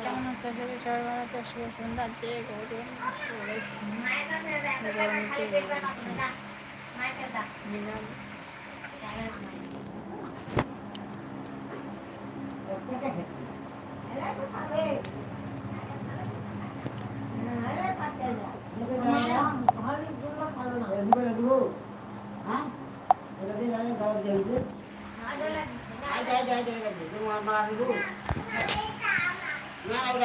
কেমন হচ্ছে সবাই ভালো তো শুভ সন্ধ্যা যে গরম পড়েছে গরম পড়েছে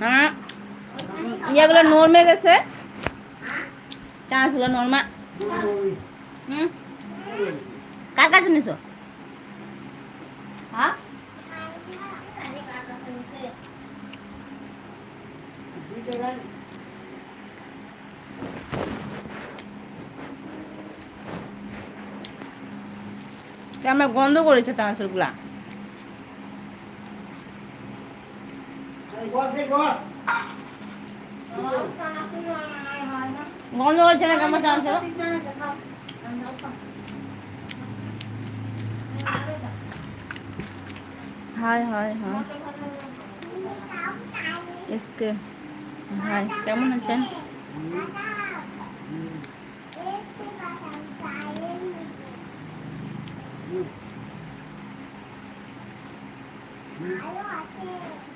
হ্যাঁ। ইয়েগুলো নরমে গেছে। চাঁচগুলো নর্মা। হুম। কার কাছে নিছো? হ্যাঁ। আমরা গন্ধ করেছে চানাচুরগুলা ngón rồi cho nên cảm ơn anh chứ hai hai hai. इसके hai. কেমন আছেন Hello, I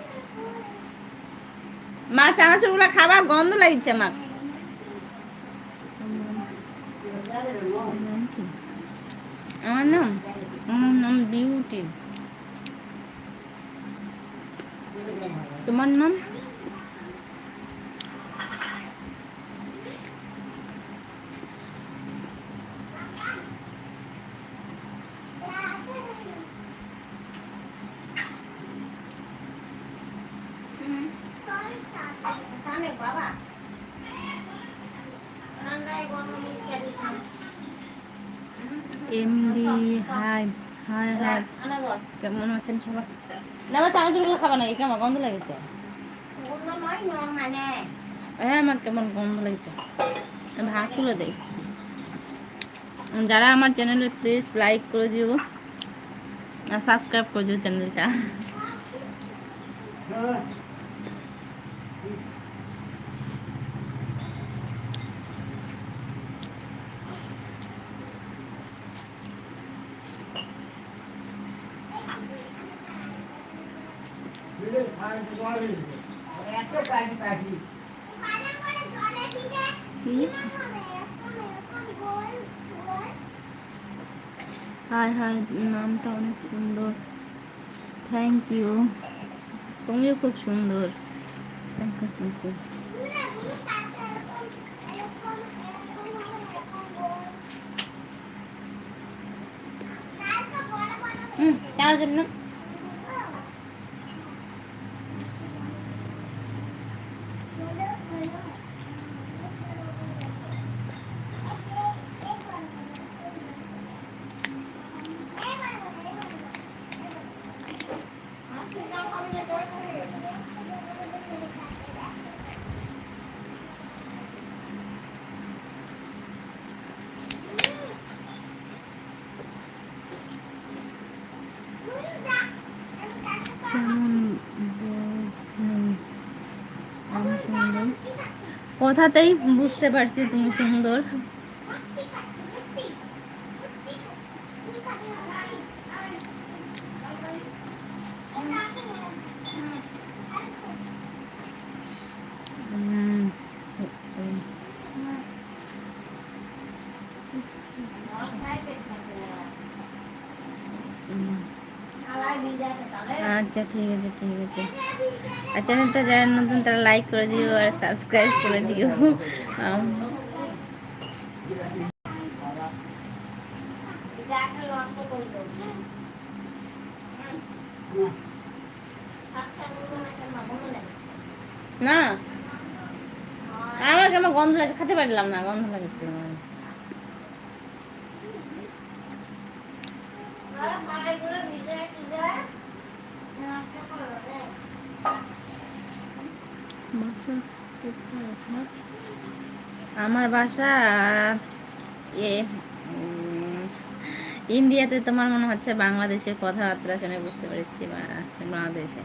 মা চানাচুরগুলো খাবা গন্ধ লাগছে আমার আমার নাম আমার নাম বিউটি। তোমার নাম বাবা রান্নায় গরম মুখে দিচ্ছি এমডি হাই হাই হাই কেমন আছেন সবাই? না আমার চানাচুরগুলো খাবা নাকি কেমন? গন্ধ লাগছে? অন্য হ্যাঁ আমার কেমন গন্ধ লাগছে? ভাত তুলে দেই। যারা আমার চ্যানেলে প্লিজ লাইক করে দিও আর সাবস্ক্রাইব করে দিও চ্যানেলটা। হাই হাই, নামটা অনেক সুন্দর। থ্যাংক ইউ তুমিও খুব সুন্দর। থ্যাংক ইউ থ্যাংক ইউ তার জন্য কেমন বুঝলেন আমি সুন্দর কথাতেই বুঝতে পারছি তুমি সুন্দর। আচ্ছা ঠিক আছে ঠিক আছে। আর চ্যানেলটা যারা নতুন, তারা লাইক করে দিও আর সাবস্ক্রাইব করে দিও। না। আমাকে আমার গন্ধ লাগে খেতে পারলাম না, গন্ধ লাগছিল আমার। আমার বাসা এ ইন্ডিয়াতে তোমার মনে হচ্ছে বাংলাদেশের কথাবার্তা শুনে বুঝতে পেরেছি বাংলাদেশে।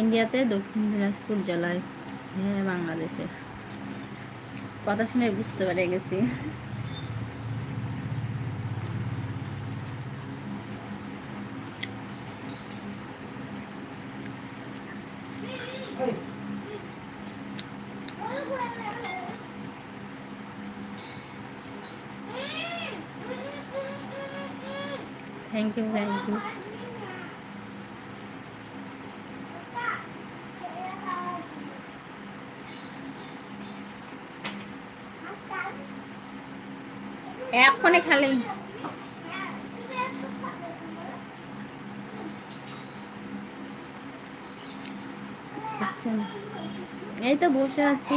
ইন্ডিয়াতে দক্ষিণ দিনাজপুর জেলায়। হ্যাঁ বাংলাদেশে। কথা শুনে বুঝতে পেরে গেছি। থ্যাংক ইউ থ্যাংক ইউ এক্ষণে খালি। এই তো বসে আছি,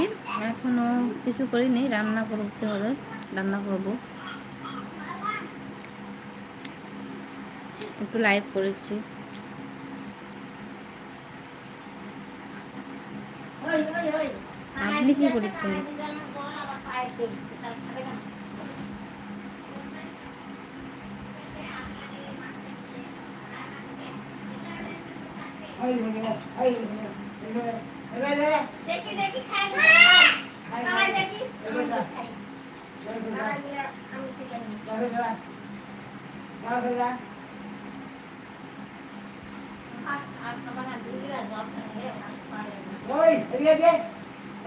এখনও কিছু করিনি, রান্না করতে হবে, রান্না করব। একটু লাইভ করেছি। আপনি কি করছেন? আবার পায়ে পড়ছে, তার খাবে না। দেখি দেখি খাই। দেখি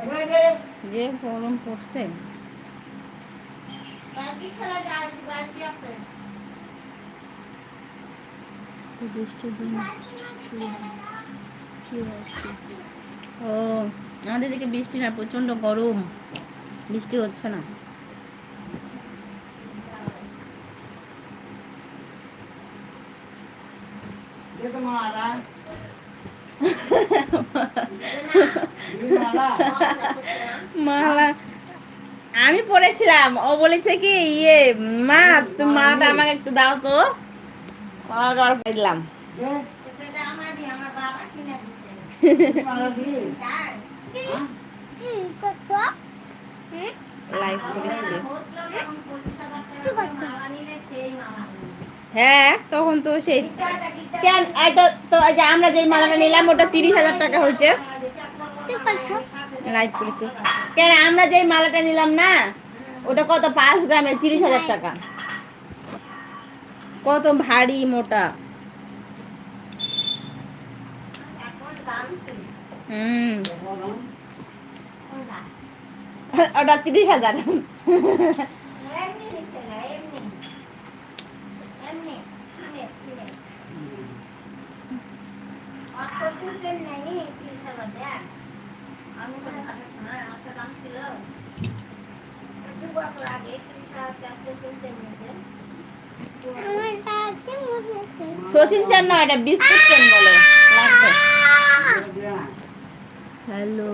আমি যে গরম পড়ছে। বালতি খেলা যায় বালতি আছে। তো বৃষ্টির দিন? ও আমাদের দিকে বৃষ্টি না প্রচণ্ড গরম। বৃষ্টি হচ্ছে না। মালা। আমি পড়েছিলাম। ও বলেছে কি ইয়ে মা তুমি মালাটা আমাকে একটু দাও তো। হ্যাঁ তখন তো সেই কেন তো যে আমরা যেই মালাটা নিলাম, ওটা তিরিশ হাজার টাকা হয়েছে। লাইভ করেছে। কেন, আমরা যেই মালাটা নিলাম না, ওটা কত? পাঁচ গ্রামে তিরিশ হাজার টাকা। কত ভারী মোটা। ওটা তিরিশ হাজার। ছিল। বছর আগে সচিন চান না এটা বিস্কুট চান বলে। লাগবে। হ্যালো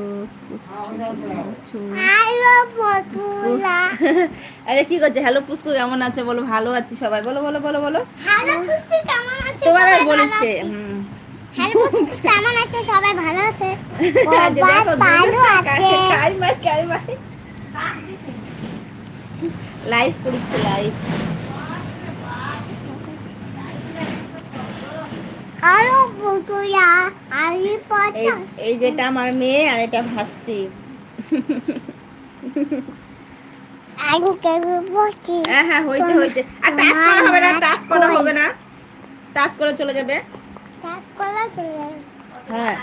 আরে কি করছে? হ্যালো পুষ্কু কেমন আছে? বলো ভালো আছি সবাই। বলো বলো বলো বলো। তোমার আর বলেছে কেমন আছে? সবাই ভালো আছে। লাইভ করছে লাইভ আরও বকুয়া আলি এই পটা এই যেটা আমার মেয়ে আর এটা ভাস্তি। আলু কেবল বসি হ্যাঁ হ্যাঁ হয়েছে হয়েছে। আর টাচ করা হবে না টাচ করা হবে না। টাচ করে চলে যাবে। চাষ করলে চলে যাবে। হ্যাঁ।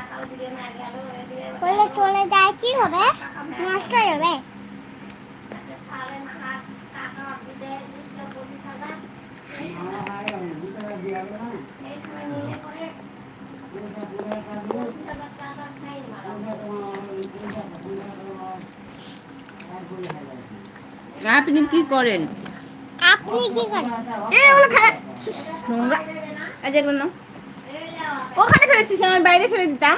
করলে চলে যায় কি হবে? নষ্ট হয়ে যাবে একটা সাড়ে সাত টাকা দিতে দিচ্ছে পঁচিশ হাজার। এই সময় নিলে পরে পঁচিশ হাজার টাকা খাই মারা। আপনি কি করেন? আপনি কি করেন? এ ওগুলো নোংরা। আজ এগুলো নাও। ওখানে ফেলেছিস আমি বাইরে ফেলে দিতাম।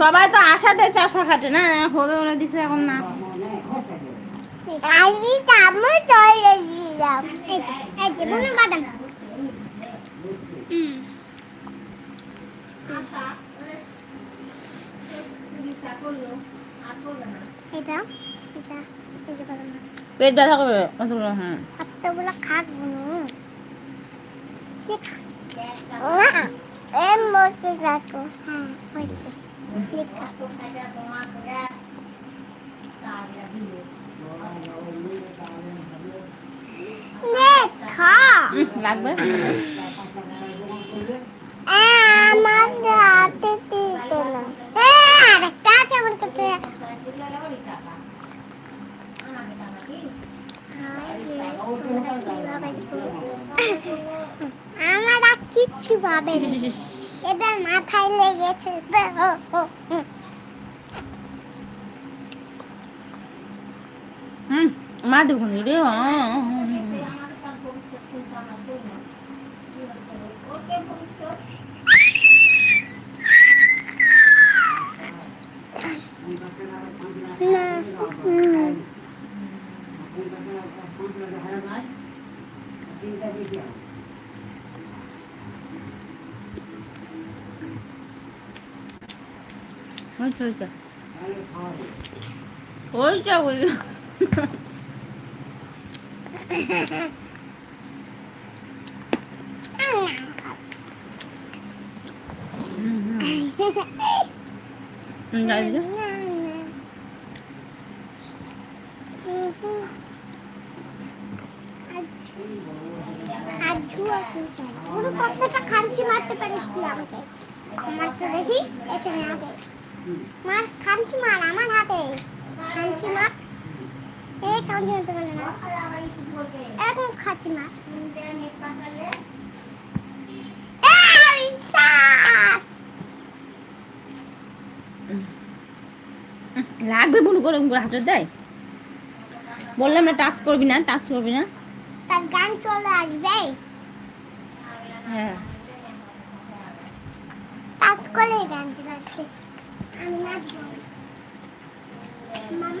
সবাই তো আশাতে চাষা খাটে না হবে ওরা দিছে এখন না। আমি তামো চলে দিলাম এই যে, বুনো বাদাম। এটা এটা এই যে বাদাম পেট ব্যথা করবে কতগুলো হ্যাঁ কতগুলো খাক না এম বসে রাখো হ্যাঁ হয়েছে। লেখা কত লাগবে? আমার আমার কিচ্ছু ভাবে। এদের মাথায় লেগেছে তো, ও, ও, ও। হুম মা দেবো রে ও আমার সব ভবিষ্যৎ চিন্তা আমার করি না ওকে ভবিষ্যৎ না হুম। ওইটা ওইটা ওইটা ওই হুম যাই দে। পুরো কতটা খামচি মারতে পারিস তুই আমাকে আমার তো দেখি এখানে আগে মার খামচি মার আমার হাতে খামচি মার এ খামচি মারতে পারলে না। এরকম খাচ্ছি মার লাগবে বলু করে হাজার দেয়? বললাম না টাচ করবি না টাচ করবি না। তার গান চলে আসবে। হ্যাঁ। টাচ করলে গান চলে আসবে। আমি নাচবো। মামা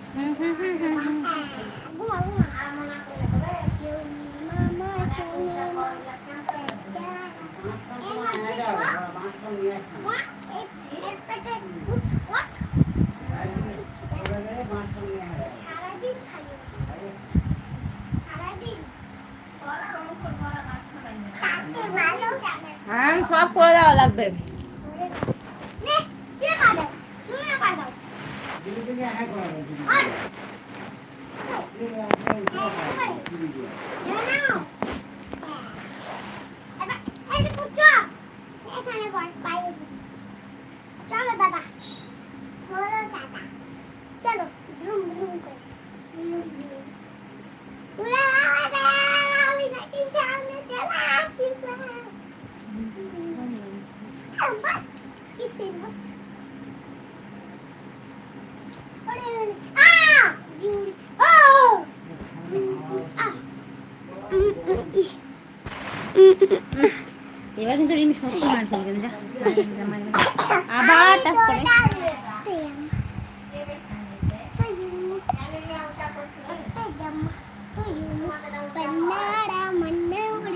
হ্যাঁ সব করে দেওয়া লাগবে নে কে পাবে তুমিও পারো আর জানো এবার এই যে পুত্র এখানে বস বাইরে চলো দাদা বলো দাদা চলো ব্রুম ব্রুম করে ব্রুম ব্রুম। উড়া, উড়া, আমি নাকি সামনে চলে আসি প্রায়। আহ, বাস, কিচ্ছু না, বাস। ওরে, ওরে, আহ! ইউ- ও! আহ! উম, উম, ইহ। উম, উম, উম। এবার কিন্তু রিমি সত্যি মার ফেলবে না যা, মার, মার। আবার টাচ করে তুই আম- তুই ইউ- তুই আম- তুই ইউ- বন্নারা মন্নারি।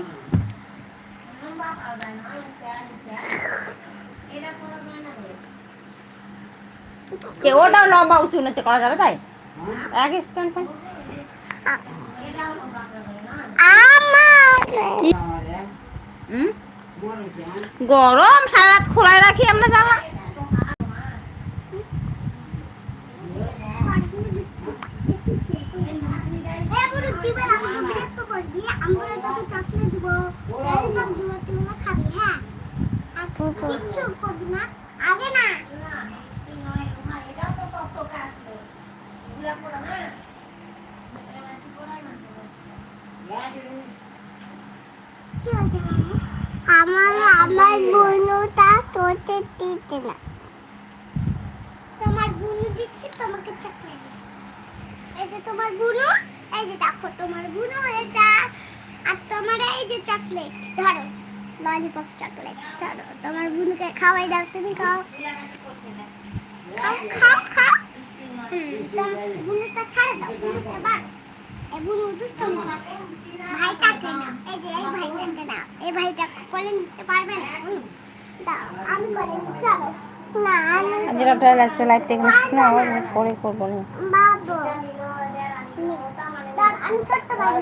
কে ওটাও উঁচু নিচে করা যাবে তাই? এক স্ট্যান্ড হুম? গরম সারা খোলায় রাখি আমরা তোকে চকলেট দিব খাবি হ্যাঁ আর কিচ্ছু করবি না কি হয়েছে মাম্মু? আমার আমার বুনুটা তোতে দিতে না। তোমার বুনু দিচ্ছি, তোমাকে চকলেট এই যে তোমার বুনু এই যে দেখো তোমার বুনু এটা আর তোমার এই যে চকলেট ধরো ললিপপ চকলেট ধরো, তোমার বুনুকে খাওয়াই দাও, তুমি খাও। খাও খাও খাও। তোমার বুনুটা ছাড়ে দাও, বুনুকে বার বুনু দুষ্টমি করে। ভাইটাকে নাও এই যে এই ভাইটাকে নাও এই ভাইটা কোলে নিতে পারবে না দাও আমি কোলে নিতে চলো না আমি যেটা আছে লাইভ টেকনিক্স না আবার পরে করব না বাবু আমি ছোট্ট ভাই